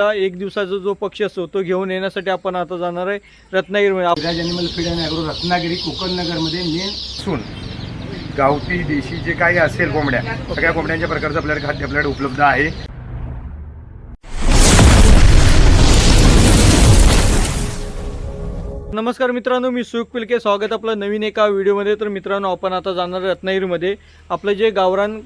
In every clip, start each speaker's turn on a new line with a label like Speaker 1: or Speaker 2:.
Speaker 1: एक दिवसाचा जो पक्ष असतो तो घेऊन येण्यासाठी आपण आता जाणार आहे रत्नागिरीमध्ये.
Speaker 2: Raj animal feed and agro Ratnagiri कोकणनगरमध्ये main
Speaker 3: असून गावठी देशी जे काही असेल कोंबड्या सगळ्या कोंबड्यांच्या प्रकारचं आपल्याकडे खाद्य आपल्याकडे उपलब्ध आहे.
Speaker 1: नमस्कार मित्रांनो मी सुख पिलके. स्वागत आपलं नवीन एका व्हिडिओमध्ये. तर मित्रांनो आपण आता जाणार आहे रत्नागिरीमध्ये. आपलं जे गावरान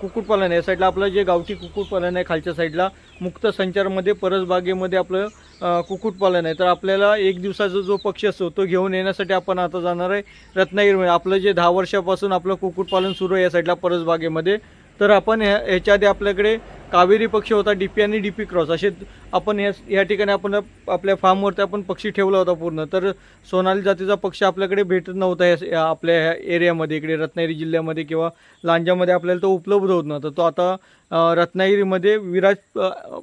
Speaker 1: कुक्कुटपालन आहे या साईडला आपलं जे गावठी कुक्कुटपालन आहे खालच्या साईडला मुक्त संचारमध्ये परसबागेमध्ये आपलं कुक्कुटपालन आहे. तर आपल्याला एक दिवसाचा जो पक्षी असतो तो घेऊन येण्यासाठी आपण आता जाणार आहे रत्नागिरीमध्ये. आपलं जे दहा वर्षापासून आपलं कुक्कुटपालन सुरू आहे या साईडला परसबागेमध्ये. तर आपण ह्या ह्याच्याआधी आपल्याकडे कावेरी पक्षी होता डी पी आणि डी पी क्रॉस असे आपण या या ठिकाणी आपण आपल्या फार्मवरती आपण पक्षी ठेवला होता पूर्ण. तर सोनाली जातीचा पक्षी आपल्याकडे भेटत नव्हता या- या आपल्या ह्या एरियामध्ये इकडे रत्नागिरी जिल्ह्यामध्ये किंवा लांजामध्ये आपल्याला तो उपलब्ध होत नव्हता. तो आता रत्नागिरीमध्ये विराज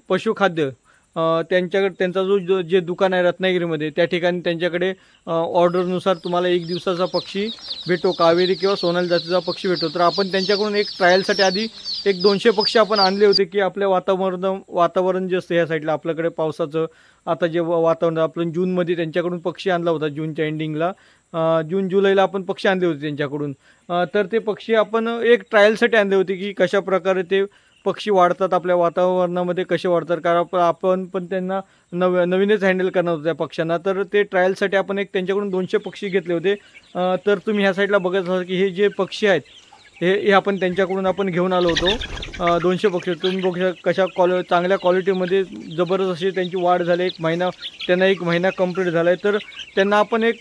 Speaker 1: पशुखाद्य त्यांच्याकडे त्यांचा जो जो जे दुकान आहे रत्नागिरीमध्ये त्या ठिकाणी त्यांच्याकडे ऑर्डरनुसार तुम्हाला एक दिवसाचा पक्षी भेटो कावेरी किंवा सोनाली जातीचा पक्षी भेटतो. तर आपण त्यांच्याकडून एक ट्रायलसाठी आधी एक दोनशे पक्षी आपण आणले होते की आपल्या वातावरण वातावरण जे असतं ह्या साईडला आपल्याकडे पावसाचं आता जे वा- वातावरण आपण जूनमध्ये त्यांच्याकडून पक्षी आणला होता जूनच्या एंडिंगला जून जुलैला आपण पक्षी आणले होते त्यांच्याकडून. तर ते पक्षी आपण एक ट्रायलसाठी आणले होते की कशा प्रकारे ते पक्षी वाढतात आपल्या वातावरणामध्ये कसे वाढतात? कारण आपण पण त्यांना नव नवीनच हँडल करणार होतो त्या पक्ष्यांना. तर ते ट्रायलसाठी आपण एक त्यांच्याकडून दोनशे पक्षी घेतले होते. तर तुम्ही ह्या साईडला बघत असाल की हे जे पक्षी आहेत हे हे आपण त्यांच्याकडून आपण घेऊन आलो होतो. दोनशे पक्षी. तुम्ही बघू शकता कशा कॉल चांगल्या क्वालिटीमध्ये जबरदस्त अशी त्यांची वाढ झाली. एक महिना त्यांना एक महिना कंप्लीट झाला आहे तर त्यांना आपण एक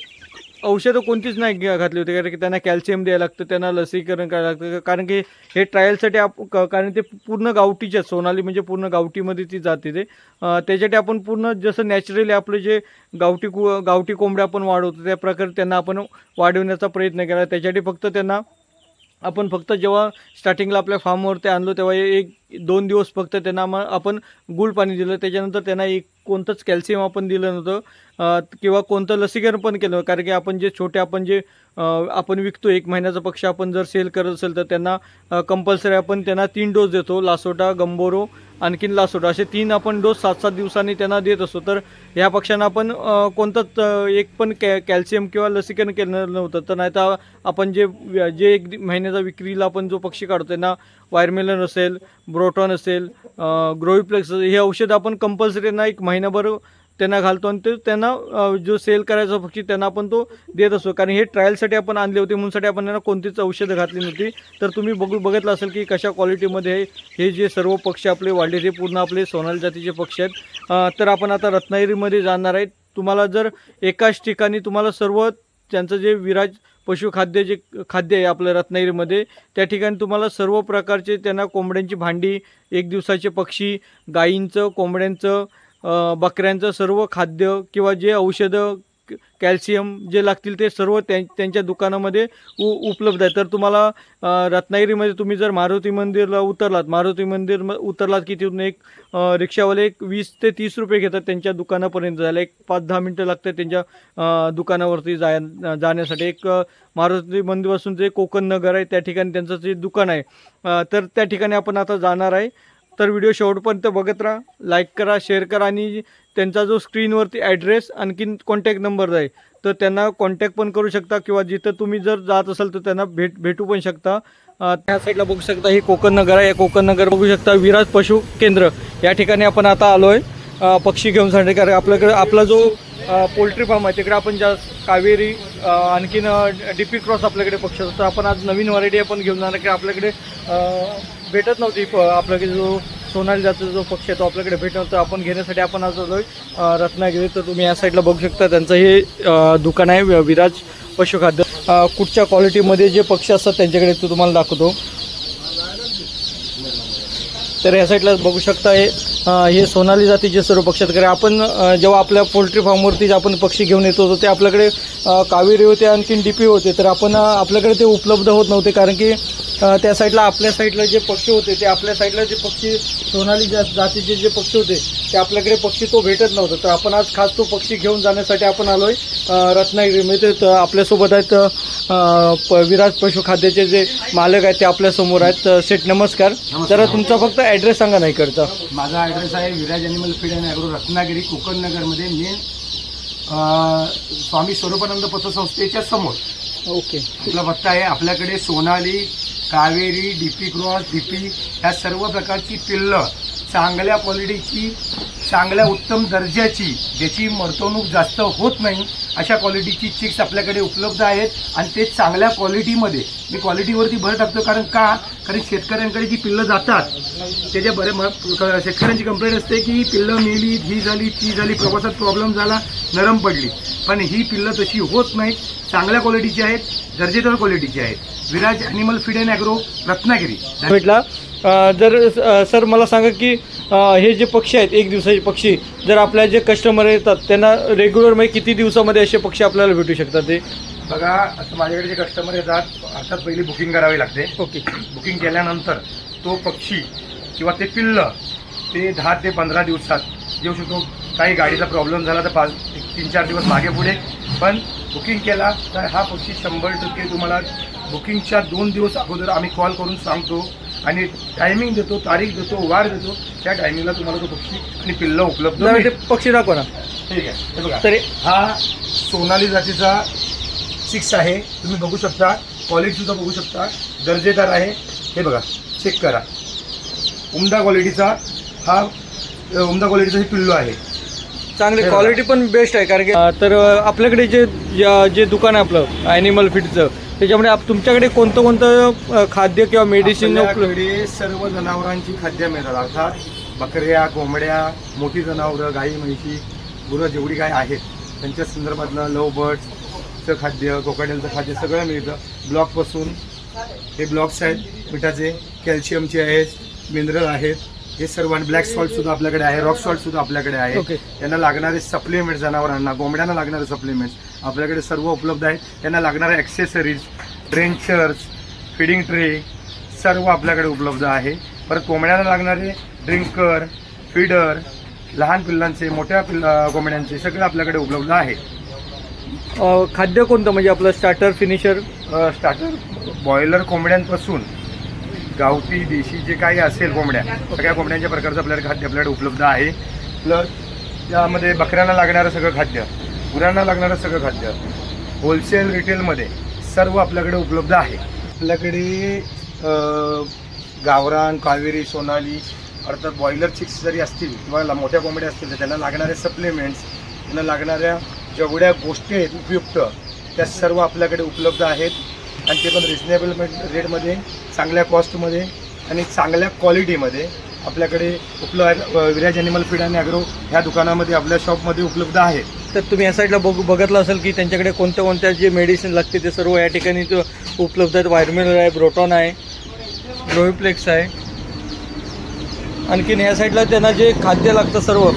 Speaker 1: औषधं कोणतीच नाही घातली होती कारण की त्यांना कॅल्शियम द्यायला लागतं त्यांना लसीकरण करायला लागतं. कारण की हे ट्रायलसाठी आप क- कारण ते पूर्ण गावठीचे आहेत. सोनाली म्हणजे पूर्ण गावठीमध्ये ती जाते ते. त्याच्यासाठी आपण पूर्ण जसं नॅचरली आपलं जे गावठी कु गावठी कोंबड्या आपण वाढवतो त्या प्रकारे त्यांना आपण वाढवण्याचा प्रयत्न केला. त्याच्यासाठी फक्त त्यांना आपण फक्त जेव्हा स्टार्टिंगला आपल्या फार्मवरती आणलो तेव्हा एक दोन दिवस फक्त त्यांना मग आपण गुळ पाणी दिलं त्याच्यानंतर त्यांना एक कोणतंच कॅल्शियम आपण दिलं नव्हतं. किंवा कोणतं लसीकरण पण केलं कारण की आपण जे छोटे आपण जे आपण विकतो एक महिन्याचा पक्ष आपण जर सेल करत असेल तर त्यांना कंपल्सरी आपण त्यांना तीन डोस देतो. लासोटा गंबोरो आणखीन लासोटा. असे तीन आपण डोस सात सात दिवसांनी त्यांना देत असतो. तर ह्या पक्ष्यांना आपण कोणतंच एक पण कॅ कॅल्शियम किंवा लसीकरण केलं नव्हतं. तर नाही तर आपण जे जे एक महिन्याचा विक्रीला आपण जो पक्षी काढतो त्यांना वायरमेलन असेल ब्रोटॉन असेल ग्रोईप्लेक्स हे औषध आपण कंपल्सरी त्यांना एक महिनाभर त्यांना घालतो आणि ते त्यांना जो सेल करायचा पक्षी त्यांना आपण तो देत असतो. कारण हे ट्रायलसाठी आपण आणले होते म्हणूनसाठी आपण त्यांना कोणतीच औषधं घातली नव्हती. तर तुम्ही बघू बघितलं असेल की कशा क्वालिटीमध्ये हे हे जे सर्व पक्षी आपले वाढले ते पूर्ण आपले सोनाली जातीचे पक्षी आहेत. तर आपण आता रत्नागिरीमध्ये जाणार आहे. तुम्हाला जर एकाच ठिकाणी तुम्हाला सर्व त्यांचं जे विराज पशुखाद्य जे खाद्य आहे आपलं रत्नागिरीमध्ये त्या ठिकाणी तुम्हाला सर्व प्रकारचे त्यांना कोंबड्यांची भांडी एक दिवसाचे पक्षी गायींचं कोंबड्यांचं बकऱ्यांचं सर्व खाद्य किंवा जे औषधं कॅल्शियम जे लागतील ते सर्व त्यां त्यांच्या दुकानामध्ये उ उपलब्ध आहे. तर तुम्हाला रत्नागिरीमध्ये तुम्ही जर मारुती मंदिरला उतरलात मारुती मंदिर म- उतरलात की तिथून एक रिक्षावाले एक वीस ते तीस रुपये घेतात त्यांच्या दुकानापर्यंत जायला. एक पाच दहा मिनटं लागतात त्यांच्या दुकानावरती जाय जाण्यासाठी. एक मारुती मंदिरपासून जे कोकण नगर आहे त्या ठिकाणी त्यांचं जे दुकान आहे तर त्या ठिकाणी आपण आता जाणार आहे. तर व्हिडिओ शेवटपर्यंत बघत राहा लाईक करा शेअर करा आणि त्यांचा जो स्क्रीनवरती ॲड्रेस आणखीन कॉन्टॅक्ट नंबर आहे तर त्यांना कॉन्टॅक्ट पण करू शकता किंवा जिथं तुम्ही जर जात असाल तर त्यांना भेट भेटू पण शकता. त्या साईडला बघू शकता हे कोकण नगर आहे. या कोकण नगर बघू शकता विराज पशु केंद्र. या ठिकाणी आपण आता आलो आहे पक्षी घेऊन साठी कारण आपल्याकडे आपला जो पोल्ट्री फार्म आहे तिकडे आपण ज्या कावेरी आणखीन डी पी क्रॉस आपल्याकडे पक्षी असतो आपण आज नवीन व्हरायटी आपण घेऊन जाणार की आपल्याकडे भेटत नव्हती. प- आपल्याकडे जो सोनाली जातीचा जो पक्ष आहे तो आपल्याकडे भेटत नव्हता. आपण घेण्यासाठी आपण आज आलो रत्नागिरी. तर तुम्ही या साईडला बघू शकता. त्यांचं हे दुकान आहे. वि- विराज पशुखाद्य. कुठच्या क्वालिटीमध्ये जे पक्षी असतात त्यांच्याकडे तो तुम्हाला दाखवतो. तर या साईडला बघू शकता हे हे सोनाली जातीचे सर्व पक्षी आहेत. कारण आपण जेव्हा आपल्या पोल्ट्री फार्मवरती जे आपण पक्षी घेऊन येत होतो ते आपल्याकडे कावेरी होते आणखीन डीपी होते. तर आपण आपल्याकडे ते उपलब्ध होत नव्हते. कारण की त्या साईडला आपल्या साईडला जे पक्षी होते ते आपल्या साईडला जे पक्षी सोनाली जा जातीचे जे पक्षी होते ते आपल्याकडे पक्षी तो भेटत नव्हता. तर आपण आज खास तो पक्षी घेऊन जाण्यासाठी आपण आलोय. अ, रत्नागिरीमध्ये तर आपल्यासोबत आहेत प- विराज पशुखाद्याचे जे मालक आहेत ते आपल्यासमोर आहेत. सेठ नमस्कार. तर तुमचा फक्त ॲड्रेस सांगा नाही करता
Speaker 2: माझा ॲड्रेस आहे Viraj animal feed and agro Ratnagiri Kokan नगरमध्ये मेन स्वामी स्वरूपानंद पतसंस्थेच्या समोर.
Speaker 1: ओके.
Speaker 2: आपला पत्ता आहे आपल्याकडे Sonali Kaveri DP cross DP ह्या सर्व प्रकारची पिल्लं चांगल्या क्वालिटीची चांगल्या उत्तम दर्जाची ज्याची मर्तवणूक जास्त होत नाही अशा क्वालिटीची चिक्स आपल्याकडे उपलब्ध आहेत. आणि ते चांगल्या क्वालिटीमध्ये मी क्वालिटीवरती भर टाकतो. कारण का? कारण शेतकऱ्यांकडे जी पिल्लं जातात त्याच्या बरे म- शेतकऱ्यांची कंप्लेंट असते की पिल्लं मेली ही झाली ती झाली प्रवासात प्रॉब्लेम झाला नरम पडली. पण ही पिल्लं तशी होत नाहीत. चांगल्या क्वालिटीची आहेत दर्जेदार क्वालिटीची आहेत. Viraj animal feed and agro Ratnagiri.
Speaker 1: भेटला. जर सर मला सांगा की हे जे पक्षी आहेत एक दिवसाचे पक्षी जर आपल्या जे कस्टमर येतात त्यांना रेग्युलर म्हणजे किती दिवसामध्ये असे पक्षी आपल्याला भेटू शकतात ते?
Speaker 3: बघा आता माझ्याकडे जे कस्टमर येतात अर्थात पहिली बुकिंग करावी लागते.
Speaker 1: ओके.
Speaker 3: बुकिंग केल्यानंतर तो पक्षी किंवा ते पिल्लं ते दहा ते पंधरा दिवसात येऊ शकतो. काही गाडीचा प्रॉब्लेम झाला तर पाच तीन चार दिवस मागे पुढे. पण बुकिंग केला तर हा पक्षी शंभर टक्के तुम्हाला बुकिंगच्या दोन दिवस अगोदर आम्ही कॉल करून सांगतो. आणि टायमिंग देतो तारीख देतो वार देतो त्या टायमिंगला तुम्हाला तो पक्षी आणि पिल्लं उपलब्ध
Speaker 1: जरा ते. पक्षी दाखवा ना.
Speaker 3: ठीक आहे हे बघा.
Speaker 1: तर
Speaker 3: हा सोनाली जातीचा सिक्स आहे. तुम्ही बघू शकता. क्वालिटी सुद्धा बघू शकता. दर्जेदार आहे. हे बघा चेक करा. उमदा क्वालिटीचा हा अ, उमदा क्वालिटीचा हे पिल्लू आहे.
Speaker 1: चांगली
Speaker 3: हे बघा.
Speaker 1: क्वालिटी पण बेस्ट आहे कारण की अ, तर अ, आपल्याकडे जे या- जे दुकान आहे आपलं ॲनिमल फीडचं त्याच्यामध्ये आप- तुमच्याकडे कोणतं कोणतं खाद्य किंवा मेडिसिन
Speaker 3: आपल्याकडे सर्व जनावरांची खाद्य मिळतात. अर्थात बकऱ्या कोंबड्या मोठी जनावरं गाई म्हैशी गुरं जेवढी काय आहेत त्यांच्या संदर्भातलं लव बर्ड्सचं खाद्य कोकाटेलचं खाद्य सगळं मिळतं. ब्लॉकपासून हे ब्लॉक्स आहेत मिठाचे कॅल्शियमचे आहेत मिनरल आहेत. हे सर्व आणि ब्लॅक सॉल्ट सुद्धा आपल्याकडे आहे रॉक सॉल्ट सुद्धा आपल्याकडे आहे.
Speaker 1: ओके.
Speaker 3: त्यांना लागणारे सप्लिमेंट जनावरांना कोंबड्यांना लागणारे सप्लिमेंट्स आपल्याकडे सर्व उपलब्ध आहेत. त्यांना लागणारे ॲक्सेसरीज ड्रेंचर्स फिडिंग ट्रे सर्व आपल्याकडे उपलब्ध आहे. परत कोंबड्यांना लागणारे ड्रिंकर फीडर लहान पिल्लांचे मोठ्या पिल्ला कोंबड्यांचे सगळे आपल्याकडे उपलब्ध आहे.
Speaker 1: अ, खाद्य कोणतं? म्हणजे आपलं स्टार्टर फिनिशर
Speaker 3: स्टार्टर बॉयलर कोंबड्यांपासून. गावठी देशी जे काही असेल कोंबड्या सगळ्या कोंबड्यांच्या प्रकारचं आपल्याकडे खाद्य आपल्याकडे उपलब्ध आहे. प्लस त्यामध्ये बकऱ्यांना लागणारं सगळं खाद्य. गुरांना लागणारं सगळं खाद्य. होलसेल रिटेलमध्ये सर्व आपल्याकडे उपलब्ध आहे. आपल्याकडे गावरान कावेरी सोनाली अर्थात बॉयलर चिक्स जरी असतील किंवा मोठ्या कोंबड्या असतील तर त्यांना लागणारे सप्लिमेंट्स त्यांना लागणाऱ्या जेवढ्या गोष्टी आहेत उपयुक्त त्या सर्व आपल्याकडे उपलब्ध आहेत. आणि ते पण रिजनेबल रेटमध्ये चांगल्या कॉस्टमध्ये आणि चांगल्या क्वालिटीमध्ये आपल्याकडे उपलब्ध विराज ॲनिमल फीड आणि ॲग्रो ह्या दुकानामध्ये आपल्या शॉपमध्ये उपलब्ध आहे.
Speaker 1: तर तुम्ही या साईडला बघू बघितलं असेल की त्यांच्याकडे कोणत्या कोणत्या जे मेडिसिन लागते ते सर्व या ठिकाणी उपलब्ध आहेत. व्हायरमिनल आहे ब्रोटॉन आहे ग्रोहिप्लेक्स आहे. आणखीन या साईडला त्यांना जे खाद्य लागतं सर्व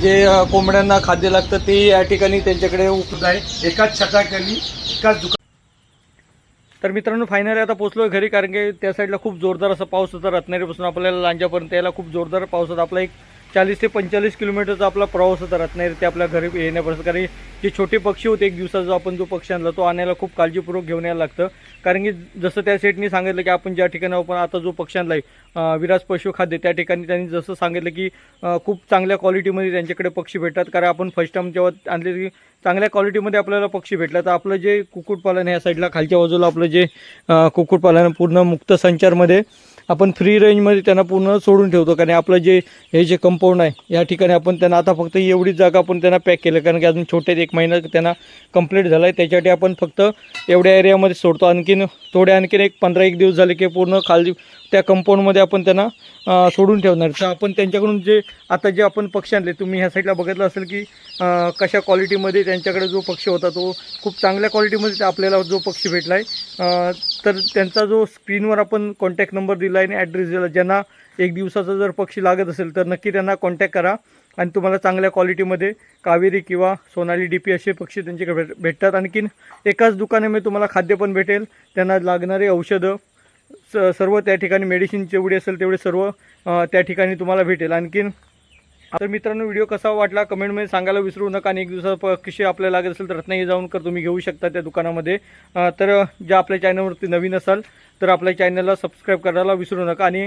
Speaker 1: जे कोंबड्यांना खाद्य लागतं ते या ठिकाणी त्यांच्याकडे
Speaker 3: उपलब्ध आहे. एकाच छताखाली एकाच दुकान
Speaker 1: तर मित्रांनो फायनली आता पोचलो घरी कारण की त्या साईडला खूप जोरदार असा पाऊस होता. रत्नागिरीपासून आपल्याला लांजापर्यंत यायला खूप जोरदार पाऊस होता. आपला एक चाळीस ते पंचेचाळीस किलोमीटरचा आपला प्रवास होता रत्नागिरी ते आपल्या घरी येण्यापर्यंत कारण जे छोटे पक्षी होते एक दिवसाचा जो आपण जो पक्षी आणला तो आणायला खूप काळजीपूर्वक घेऊन यायला लागतं. कारण की जसं त्या सेटनी सांगितलं की आपण ज्या ठिकाणी आपण आता जो पक्षी आणला आहे विराज पशु खाद्य त्या ठिकाणी त्यांनी जसं सांगितलं की खूप चांगल्या क्वालिटीमध्ये त्यांच्याकडे पक्षी भेटतात. कारण आपण फर्स्ट टाइम जेव्हा आणले की चांगल्या क्वालिटीमध्ये आपल्याला पक्षी भेटला तर आपलं जे कुक्कुटपालन ह्या साईडला खालच्या बाजूला आपलं जे कुक्कुटपालन पूर्ण मुक्त संचारमध्ये आपण फ्री रेंजमध्ये त्यांना पूर्ण सोडून ठेवतो. कारण आपलं जे हे जे कंपाऊंड आहे या ठिकाणी आपण त्यांना आता फक्त एवढीच जागा आपण त्यांना पॅक केलं. कारण की अजून छोट्यात एक महिना त्यांना कंप्लीट झाला आहे त्याच्यासाठी आपण फक्त एवढ्या एरियामध्ये सोडतो. आणखीन थोडे आणखीन एक पंधरा एक दिवस झाले की पूर्ण खाली त्या कंपाऊंडमध्ये आपण त्यांना सोडून ठेवणार. तर आपण त्यांच्याकडून जे आता जे आपण पक्षी आणले तुम्ही ह्या साईडला बघितलं असेल की कशा क्वालिटीमध्ये त्यांच्याकडे जो पक्षी होता तो खूप चांगल्या क्वालिटीमध्ये आपल्याला जो पक्षी भेटला आहे तर त्यांचा जो स्क्रीनवर आपण कॉन्टॅक्ट नंबर दिला आहे आणि ॲड्रेस दिला ज्यांना एक दिवसाचा जर पक्षी लागत असेल तर नक्की त्यांना कॉन्टॅक्ट करा आणि तुम्हाला चांगल्या क्वालिटीमध्ये कावेरी किंवा सोनाली डी पी असे पक्षी त्यांच्याकडे भेट भेटतात. आणखीन एकाच दुकानामध्ये तुम्हाला खाद्य पण भेटेल. त्यांना लागणारे औषधं स सर्व त्या ठिकाणी मेडिसिन जेवढी असेल तेवढे सर्व त्या ठिकाणी तुम्हाला भेटेल. आणखीन तर मित्रांनो व्हिडिओ कसा वाटला कमेंटमध्ये सांगायला विसरू नका आणि एक दिवसा कशी आपल्याला लागत असेल तर रत्नागिरी जाऊन कर तुम्ही घेऊ शकता त्या दुकानामध्ये. तर ज्या आपल्या चॅनलवरती नवीन असाल तर आपल्या चॅनलला सबस्क्राईब करायला विसरू नका आणि